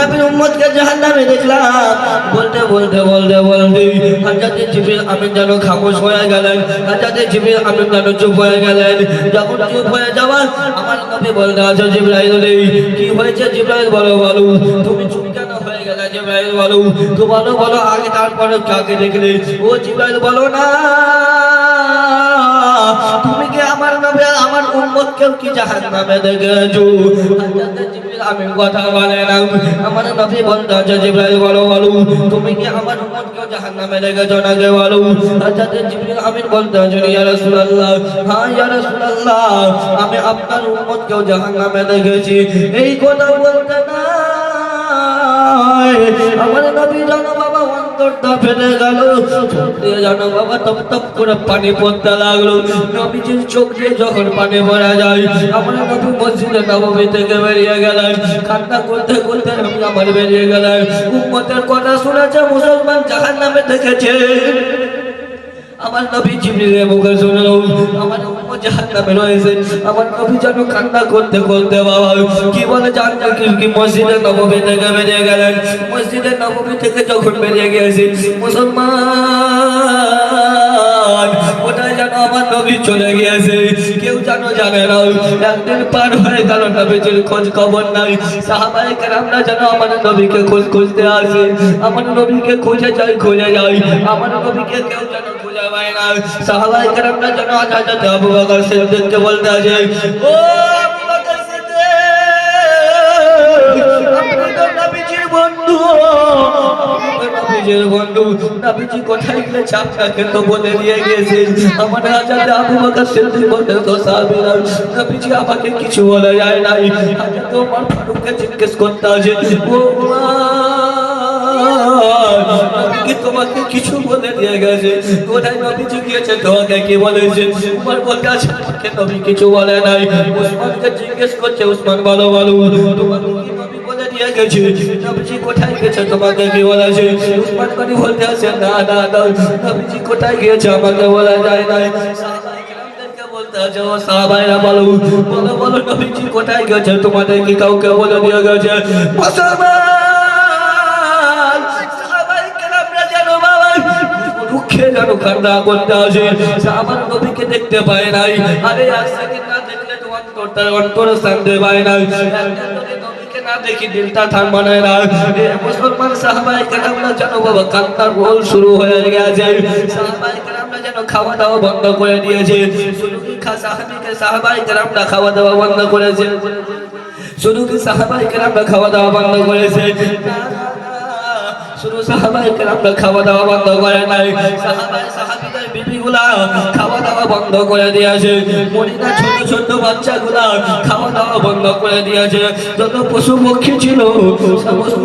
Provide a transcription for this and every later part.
নবীর উম্মতকে জাহান্নামে দেখলাম। বলতে বলতে বলতে বলতে হাজাতে জিবিল আমিন যেন খামোশ হয়ে গেলেন। হাজাতে জিবিল আমিন যেন চুপ হয়ে গেলেন। যখন চুপ হয়ে যাওয়ার আমার নবী বলতে আছে, জিব্রাইল কি হয়েছে জিব্রাইল? বলো বলো। তুমি চুপ কেন হয়ে গেলে জিব্রাইল? বলো। তো বলো বলো। আগে তারপরে কাকে দেখলে? ও জিব্রাইল, বলো না। উম্মতকেও কি জাহান্নামে দেখেছ জিবরিল কথা বলে না আমার নবী বলতে আছে জিবরাইল, বলো বলো। তুমি কি আমার উম্মতকেও জাহান্নামে দেখেছ না কে বলো? হযরত জিবরিল আমিন বলতে আছে ইয়া রাসূলুল্লাহ হ্যাঁ ইয়া রাসূলুল্লাহ, আমি আপনার উম্মতকেও জাহান্নামে দেখেছি। এই কথা বলতে না আমার নবী জানো অন্তরটা ফেলে গেল। জানো বাবা, তপ তপ করে পানি পড়তে লাগল। নবীজির চোখ দিয়ে যখন পানি পড়া যায়, আমরা নবী মসজিদে নবমী থেকে বেরিয়ে গেলাম। কান্না করতে করতে আমি আমার বেরিয়ে গেলাম। উম্মতের কথা শুনেছে, মুসলমান জাহান নামে দেখেছে আমার নবী জিবরিলের মুখে শুনলো আমার জাহান্নামে রয়েছে, আমার নবী যেন কান্না করতে করতে বাবা কি বলে জানতে কি মসজিদে নবমী থেকে বেরিয়ে গেলেন। মসজিদে নবমী থেকে যখন বেরিয়ে গিয়েছে, মুসলমান ওটাই যেন আমার নবী চলে গিয়েছে, কেউ যেন জানে না। একদিন পার হয়ে গেল নবীজির খোঁজ খবর নাই। সাহাবাই কেরামরা যেন আমার নবীকে খোঁজ খুঁজতে আসে। আমার নবীকে খুঁজে যায় খুঁজে যাই। আমার নবীকে কেউ যেন পায় না সাহাবাই কেরামরা যেন আজ হাজার আবু বকর সিদ্দিককে বলতে আছে ও আবু বকর সিদ্দিক আপনি তো নবীজির বন্ধু। নবীজির বন্ধু, নবীজি কোথায় গেছে আপনাকে তো বলে জিজ্ঞেস করতে আছে কি তোমাকে কিছু বলে দিয়ে গেছে? কোথায় নবীজি গিয়েছে তোমাকে কি বলেছে? তোমার বলতে আছে, আমাকে নবী কিছু বলে নাই। উসমানকে জিজ্ঞেস করছে উসমান বলো বলো তোমাকে নবী কোথায় গেছে? তোমাকে কি বলেছে? উসমান না না না কোথায় গিয়েছে? আমাকে বলা যায় সাহাবায়েরা, বলো নবীজি কোথায় গেছে? তোমাদের কি কাউকে বলে দিয়ে গেছে? যেন কান্না করতে আসে আমার নবীকে দেখতে পায় নাই। আরে, আজকে না দেখলে তো অন্তরটা অন্তর শান্তি পায় নাই। যেন খাওয়া দাওয়া বন্ধ করে দিয়েছে। খাওয়া দাওয়া বন্ধ করেছে। শুধু কি সাহাবায়ে কেরামরা খাওয়া দাওয়া বন্ধ করেছে। শুধু খাওয়া দাওয়া বন্ধ করে নাই। খাওয়া দাওয়া বন্ধ করে দিয়েছে। মদিনা ছোট ছোট বাচ্চাগুলা খাওয়া দাওয়া বন্ধ করে দিয়েছে। যত পশু পক্ষী ছিল পশু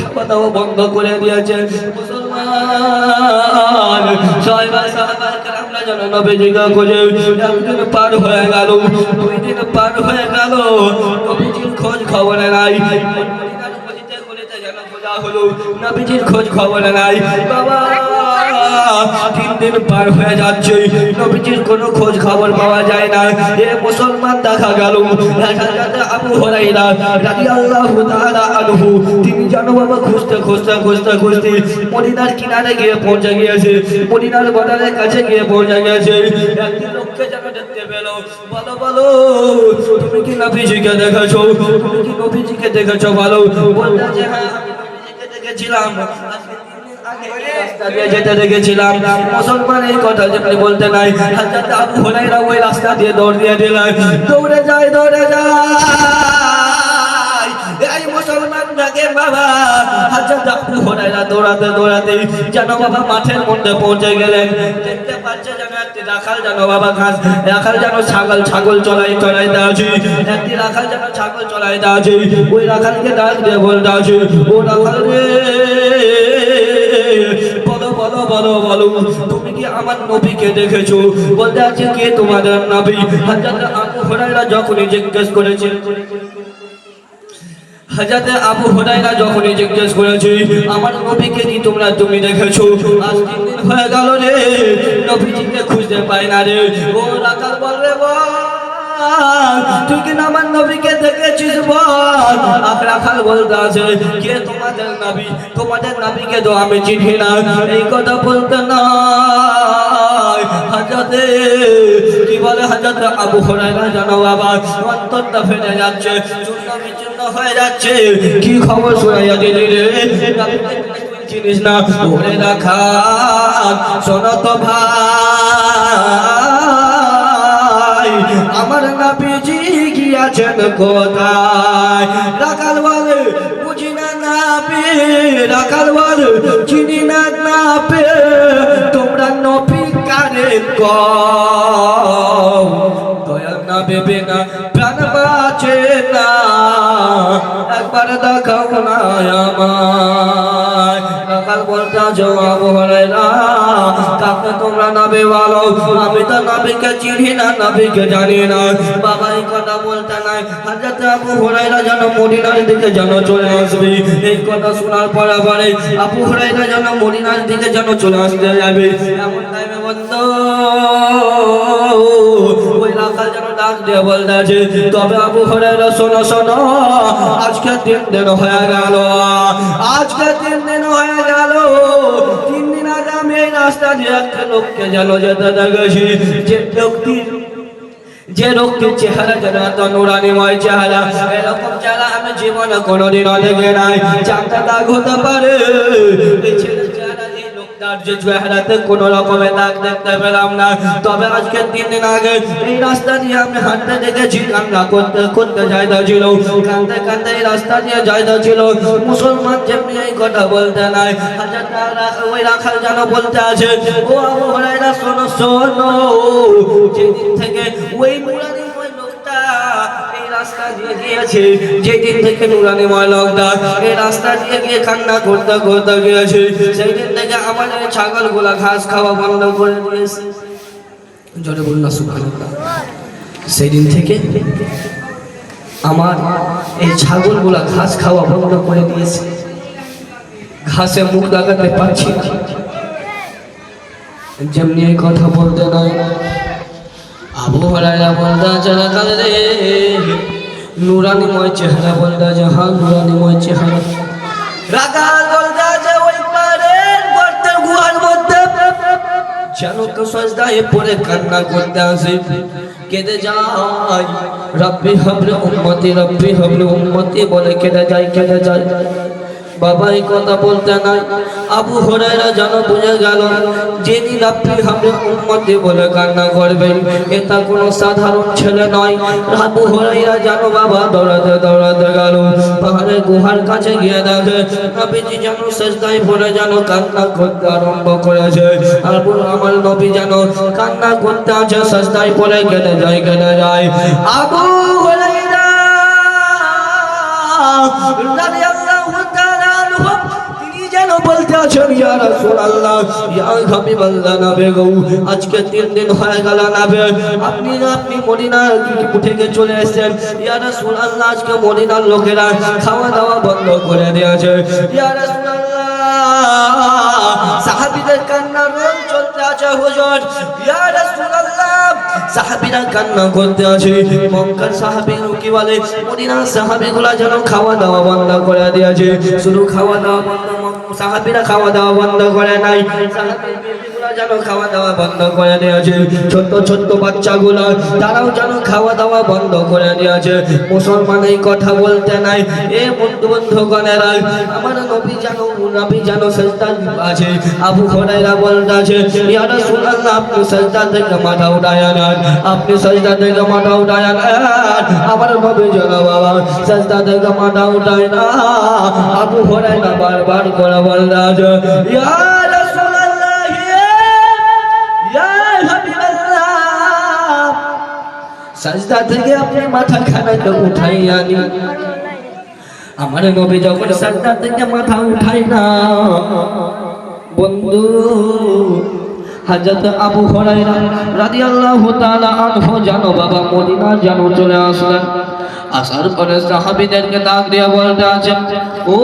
খাওয়া দাওয়া বন্ধ করে দিয়েছে। মুসলমান সাহাবা সাহাবায়ে কেরামরা যেন নবীজিকে খুঁজে একদিন পার হয়ে গেল, দুই পার হয়ে গেল, নবীজির খোঁজ খবর নাই। যেন হলো। নবীজির খোঁজ খবর নাই। বাবা, তিন দিন পার হয়ে যাচ্ছে। নবীজির কোনো খোঁজ খবর পাওয়া যায় না। এ মুসলমান দেখা গেল। আবু তাআলা আনহু, তিনি যেন বাবা খুঁজতে খুঁজতে খুঁজতে খুঁজতে মদিনার কিনারে গিয়ে পৌঁছে গিয়েছে। মদিনার বর্ডারের কাছে গিয়ে পৌঁছে গিয়েছে। একদিন লোককে যেন দেখতে পেল। বলো বলো, তুমি কি নবীজিকে দেখেছ? তুমি কি নবীজিকে দেখেছ? বলো। বলতে হ্যাঁ দেখেছিলাম। যেতে দেখেছিলাম। মুসলমান এই কথা যেমনি বলতে নাই হাজরত আবু ওই রাস্তা দিয়ে দৌড় দিয়ে দৌড়ে যায় দৌড়ে যায়। বাবা দৌড়াতে দৌড়াতে যেন বাবা মাঠের মধ্যে পৌঁছে গেলেন। দেখতে পাচ্ছে যেন একটি রাখাল যেন বাবা ঘাস, রাখাল যেন ছাগল ছাগল চলাই চলাইতে আছে একটি রাখাল যেন ছাগল চলাইতে আছে ওই রাখালকে ডাক দিয়ে আছে, ও রাখাল রে, বলো বলো বলো বলো, তুমি কি আমার নবীকে দেখেছ? বলতে আছে, কে তোমাদের নবী? হুরায়রা যখনই জিজ্ঞেস করেছে হাজাতে আবু হুরায়রা যখনই জিজ্ঞেস করেছে, আমার নবীকে কি তোমরা তুমি দেখেছ? আজ দিন হয়ে গেল রে, নবীজিকে খুঁজতে পাই না রে। ও রাখাল বল রে বল, তুই কি আমার নবীকে দেখেছিস বল? আখরা খাল বলতে আছে, কে তোমাদের নবী? তোমাদের নবীকে তো আমি চিনি না। এই কথা বলতে না হাজাতে কি বলে হাজাতে আবু হরাইরা জানো বাবা? অন্তরটা ফেলে যাচ্ছে হয়ে যাচ্ছে। কি খবর শোনাইয়া দিলি রে? চিনিস না ওরে রাখা। তো ভাই, আমার নাপিজি গিয়াছেন কোথায়? রাখাল বলে বুঝি না নাপি? রাখাল বলে চিনি না নাপে? তোমরা নবী কারে দয়া না ভেবে না একবার দেখাও না আমায়। সকাল বলতা জবাব হলে না। কাকে তোমরা নাবে বলো আমি তো নাবিকে চিনি না, নাবিকে জানি না। বাবা এই কথা বলতে নাই। হাজার আবু হরাইরা যেন মদিনার দিকে যেন চলে আসবে। এই কথা শোনার পরে পরে আবু হরাইরা যেন মদিনার দিকে যেন চলে আসতে যাবে। এমন টাইমে বন্ধ। ডাক দিয়ে বলতে আছে তবে আবু হরাইরা শোনো শোনো আজকে তিন দিন হয়ে গেল, আজকে তিন দিন হয়ে গেল। তিন দিন আগে আমি এই রাস্তা দিয়ে একটা লোককে যেন যেতে দেখেছি, যে লোকটি, যে লোকটির চেহারা যেন এত নুরানিময় চেহারা, এরকম চেহারা আমি জীবনে কোনোদিনও দেখে নাই। চারটা দাগ হতে পারে কোনো রকমের দাগ দেখতে পেলাম তবে আজকে তিন দিন আগে এই রাস্তা দিয়ে আমি হাঁটতে দেখেছি কান্না করতে করতে ছিল কান্দতে কান্দতে এই রাস্তা দিয়ে যাইতা ছিল মুসলমান যেমনি এই কথা বলতে নাই ওই রাখাল যেন বলতে আছে ও শোনো শোনো। থেকে ওই গিয়েছে। যেদিন থেকে লোকটা এই রাস্তা দিয়ে গিয়ে কান্না সেই দিন থেকে ছাগলগুলা ঘাস খাওয়া বন্ধ করে দিয়েছে। আমার এই ঘাস খাওয়া করে দিয়েছে। ঘাসে মুখ লাগাতে পারছি যেমনি এই কথা বলতে নাই আবু হরাইরা বলতে যারা কালে নুরানিময় চেহারা বলতে যাহা, নুরানিময় চেহারা। রাগা গলদা যে ওই পারের গর্তের গুহার মধ্যে। যেন তো সজদায় পড়ে কান্না করতে আসে। কেঁদে যায়, রব্বি হবলে উম্মতি, রব্বি হবলে উম্মতি, বলে কেঁদে যায় কেঁদে যায়। বাবা এই কথা বলতে নাই। আবু হরাইরা যেন বুঝে গেল, যিনি রাব্বি হবলে উম্মতি বলে কান্না করবেন, এটা কোনো সাধারণ ছেলে নয়। আবু হরাইরা যেন বাবা দৌড়াতে দৌড়াতে গেল, পাহাড়ে গুহার কাছে গিয়ে দেখে, নবীজি যেন শেষদায় পড়ে যেন কান্না করতে আরম্ভ করেছে। আর আমার নবী যেন কান্না করতে আছে শেষদায় পড়ে গেলে যায় কেটে যায়। আবু হরাইরা যেন বলতে আছেন? ইয়া রাসূলুল্লাহ, ইয়া হাবিবাল্লাহ নবী গো, আজকে তিন দিন হয়ে গেল নবী। আপনি আপনি মরিনার থেকে চলে এসেছেন। ইয়া রাসূলুল্লাহ, আজকে মদিনার লোকেরা খাওয়া দাওয়া বন্ধ করে দিয়েছে। ইয়া রাসূলুল্লাহ, সাহাবীদের কান্না রোল হুজুর ইয়া রাসূলুল্লাহ। সাহাবীরা কান্না করতে আছে মক্কার সাহাবী কি বলে, মদিনার সাহাবীগুলা যেন খাওয়া দাওয়া বন্ধ করে দিয়েছে। শুধু খাওয়া দাওয়া বন্ধ, সাহাবীরা খাওয়া দাওয়া বন্ধ করে নাই। খাওয়া দাওয়া বন্ধ করে ছোট্ট ছোট্ট তারাও যেন খাওয়া দাওয়া বন্ধ করে বলতে আছে আপনি সেজদা থেকে মাথা উঠায় আমার নবী জানো বাবা, সেজদা থেকে মাথা উঠায় না। আবু হুরায়রা বারবার করে বলতাছে, ইয়া সাজদা থেকে আপনি মাথা খানাকে উঠাই আনি আমার নবী যখন সাজদা থেকে মাথা উঠাই না বন্ধু হযরত আবু হুরায়রা রাদিয়াল্লাহু তাআলা আনহু জানো, বাবা মদিনা জানো, চলে আসলেন। আসার পরে সাহাবীদেরকে ডাক দিয়ে বলতে আছে, ও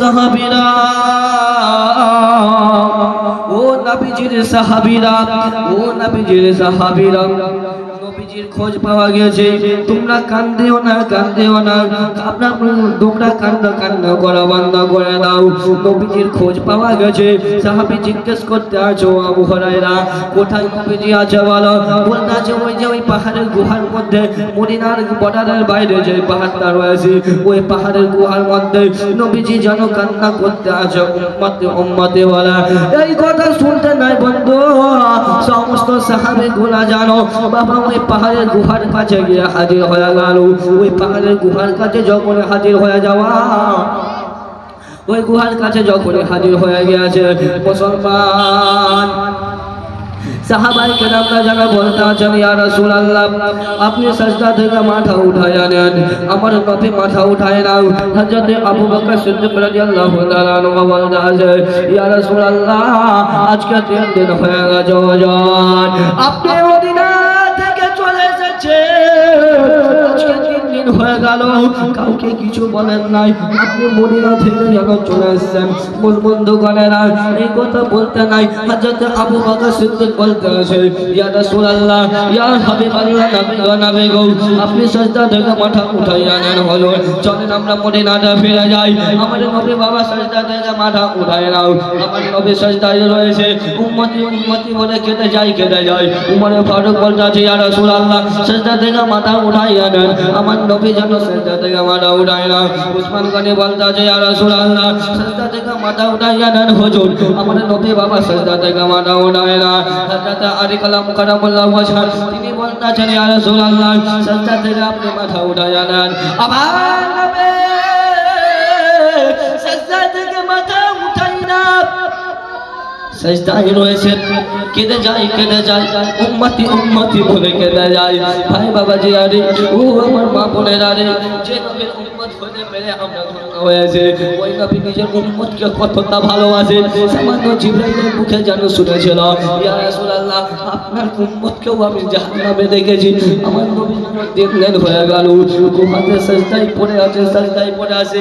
সাহাবীরা, ও নবীজির সাহাবীরা, ও নবীজির সাহাবীরা নবীজি খোঁজ পাওয়া গেছে তোমরা কান্দেও না কান্দেও না। আপনার তোমরা কান্না কান্না করা, বন্ধ করে দাও। নবীজির খোঁজ পাওয়া গেছে। সাহাবি জিজ্ঞেস করতে আছো, আবু হরাইরা কোথায় নবীজি আছে বলো? বলতে আছে ওই যে ওই পাহাড়ের গুহার মধ্যে, মদিনার বর্ডারের বাইরে যে পাহাড়টা রয়েছে, ওই পাহাড়ের গুহার মধ্যে নবীজি যেন কান্না করতে আছে, উম্মতে উম্মতে বলা। এই কথা শুনতে নাই সমস্ত সাহাবে গোলা জানো, বাবা ওই পাহাড়ের গুহার কাছে গিয়ে হাজির হয়ে গেল। ওই পাহাড়ের গুহার কাছে যখন হাজির হয়ে যাওয়া, ওই গুহার কাছে যখন হাজির হয়ে গিয়েছে, মুসলমান সাহাবাই কেরামরা যারা বলতে আছেন, ইয়া রাসূলুল্লাহ, আপনি সাজদা থেকে মাথা উঠায় আনেন আমার নবী মাথা উঠায় নাও হযরত আবু বকর সিদ্দিক রাদিয়াল্লাহু তাআলা আনহু বলতে আছে, ইয়া রাসূলুল্লাহ, আজকে তিন দিন হয়ে গেছে ওজন আপনি তিন হয়ে গেল। কাউকে কিছু বলেন নাই। আপনি মদিনা থেকে যেন চলে এসেছেন মূল বন্ধু গণেরা এই কথা বলতে নাই। হযরত আবু বকর সিদ্দিক বলতে আছে, ইয়া রাসূলুল্লাহ, ইয়া হাবিবাল্লাহ নবী গো নবী গো আপনি সাজদা থেকে মাথা উঠাইয়া নেন হলো চলেন আমরা মদিনাতে ফিরে যাই। আমাদের নবী বাবা সাজদা থেকে মাথা উঠায় নাও। আমার নবী সাজদায় রয়েছে। উম্মতি উম্মতি বলে কেটে যাই কেটে যাই উমরে ফারুক বলতে আছে, ইয়া রাসূলুল্লাহ, সাজদা থেকে মাথা উঠাইয়া নেন। আমার নবী যেন সাজদা থেকে মাথা উঠায় না। উসমান গনি বলতে আছে ইয়া রাসূলুল্লাহ সাজদা থেকে মাথা উঠাইয়া নেন হুজুর। আমার নবী বাবা সাজদা থেকে মাথা উঠায় না। হযরত আলী কালাম কারামুল্লাহ ওয়াজহা তিনি বলতে আছেন ইয়া রাসূলুল্লাহ সাজদা থেকে আপনি মাথা উঠাইয়া নেন। আবার নবী সাজদা থেকে মাথা উঠাই না সজদায় রয়েছে কেঁদে যায় কেঁদে যায় উম্মতি উম্মতি বলে কেঁদে যায় ভাই বাবাজি আরে ও আমার মা বোনের আরে যে নবীর উম্মত হয়েছে ওই নবী নিজের কতটা ভালোবাসে সামান্য জিব্রাইলের মুখে যেন শুনেছিল ইয়া রাসূলুল্লাহ আপনার উম্মতকেও আমি দেখেছি। আমার দেখলেন হয়ে গেল। গুহাতে সজদায় আছে সজদায় পড়ে আছে।